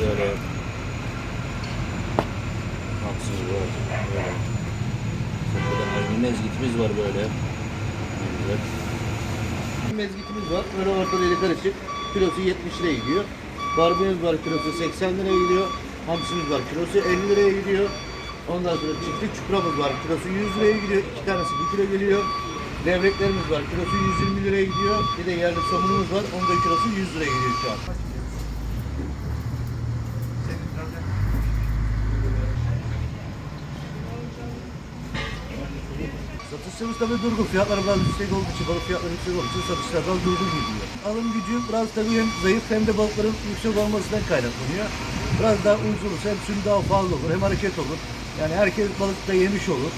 Şöyle haksız var. Böyle. Burada harbi mezgitimiz var böyle. Evet. Mezgitimiz var. Böyle ortada karışık. Kilosu 70 liraya gidiyor. Barbunumuz var kilosu 80 liraya gidiyor. Hamsimiz var kilosu 50 liraya gidiyor. Ondan sonra çiftli çupramız var kilosu 100 liraya gidiyor. İki tanesi 1 kilo geliyor. Levreklerimiz var kilosu 120 liraya gidiyor. Bir de yerli somunumuz var. Onun da kilosu 100 liraya gidiyor şu an. Satışlarımız tabii durgun. Fiyatlar biraz yüksek olduğu için, balık fiyatları yüksek olduğu için satışlar biraz durgun gidiyor. Alım gücü biraz tabii hem zayıf hem de balıkların yüksek olmasından kaynaklanıyor. Biraz daha ucuz olursa hem sürü daha fazla olur, hem hareket olur. Yani herkes balık da yemiş olur.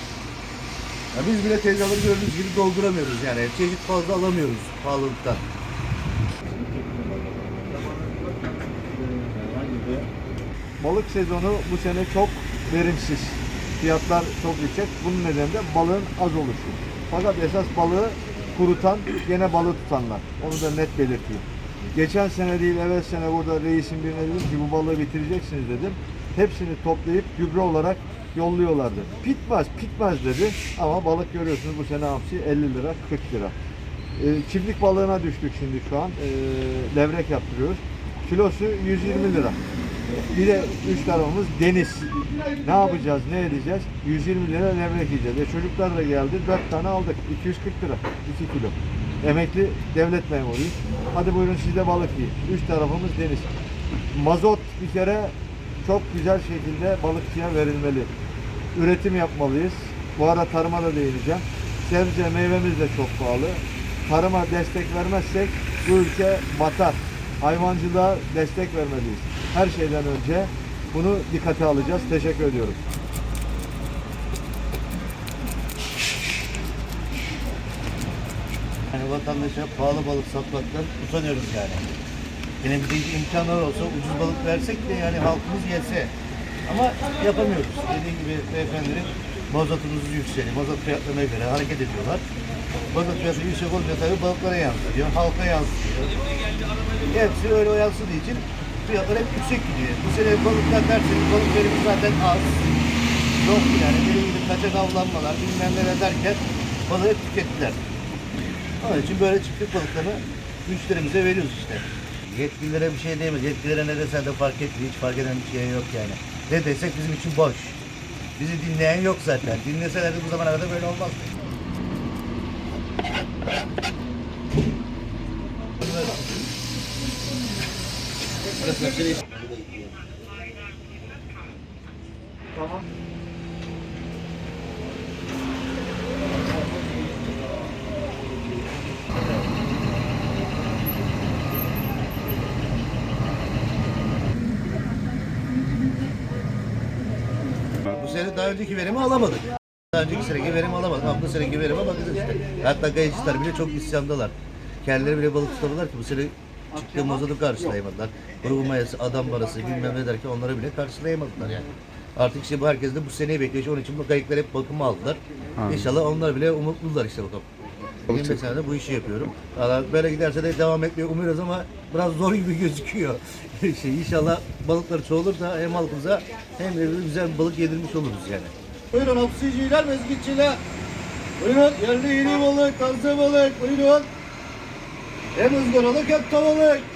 Ya biz bile tezgahları gördüğünüz gibi dolduramıyoruz yani. Çeşit fazla alamıyoruz pahalılıktan. Balık sezonu bu sene çok verimsiz. Fiyatlar çok yüksek. Bunun nedeni de balığın az oluşu. Fakat esas balığı kurutan gene balığı tutanlar. Onu da net belirteyim. Geçen sene değil, evvel sene burada reisin birine dedim ki bu balığı bitireceksiniz dedim. Hepsini toplayıp gübre olarak yolluyorlardı. Pitmez, pitmez dedi. Ama balık görüyorsunuz bu sene hamsi 50 lira, 40 lira. Ee, çiftlik balığına düştük şimdi şu an. Ee, levrek yaptırıyoruz. Kilosu 120 lira. Bir de üç tarafımız deniz. Ne yapacağız, ne edeceğiz? 120 lira levrek yiyeceğiz. E çocuklar da geldi, 4 tane aldık. 240 lira, 2 kilo. Emekli devlet memuruyuz. Hadi buyurun siz de balık yiyin. Üç tarafımız deniz. Mazot bir kere çok güzel şekilde balıkçıya verilmeli. Üretim yapmalıyız. Bu ara tarıma da değineceğim. Sebze, meyvemiz de çok pahalı. Tarıma destek vermezsek bu ülke batar. Hayvancılığa destek vermeliyiz. Her şeyden önce bunu dikkate alacağız. Teşekkür ediyorum. Yani vatandaşa pahalı balık satmaktan utanıyoruz yani. Yine bir de imkanlar olsa ucuz balık versek de yani halkımız yese. Ama yapamıyoruz. Dediğim gibi beyefendinin mazotumuz yükseliyor. Mazot fiyatlarına göre hareket ediyorlar. Mazot fiyatı yüksek olunca tabii balıklara yansıyor, halka yansıyor. Hepsi öyle yansıdığı için fiyatlar hep yüksek gidiyor. Bu sene balıklar derseniz balık verimi zaten az. Yok yani dediğim gibi kaçak avlanmalar bilmem neler derken balığı hep tükettiler. Onun için böyle çiftlik balıklarını müşterimize veriyoruz işte. Yetkililere bir şey diyemez. Yetkililere ne desen de fark etmiyor. Hiç fark eden bir şey yok yani. Ne desek bizim için boş. Bizi dinleyen yok zaten. Dinleselerdi bu zamana kadar böyle olmazdı. Bu sene daha önceki verimi alamadık. Daha önceki seneki verimi alamadık. Ama bu seneki verime bakacağız işte. Hatta kayıcılar bile çok isyandalar. Kendileri bile balık tutamıyorlar ki bu sene çıktığı mazotu karşılayamadılar. Grubun mayası, adam parası bilmem ne derken onları bile karşılayamadılar yani. Artık işte bu herkes de bu seneyi bekliyor. Onun için bu kayıklar hep bakıma aldılar. İnşallah onlar bile umutlular işte bakalım. 25 senedir bu işi yapıyorum. Valla böyle giderse de devam etmeyi umuyoruz ama biraz zor gibi gözüküyor. şey, inşallah balıklar çoğalır da hem halkımıza hem de güzel bir balık yedirmiş oluruz yani. Buyurun oksijciler, mezgitçiler. Buyurun yerli yeni balık, taze balık. Buyurun. Hem ızgaralık hem tavalık.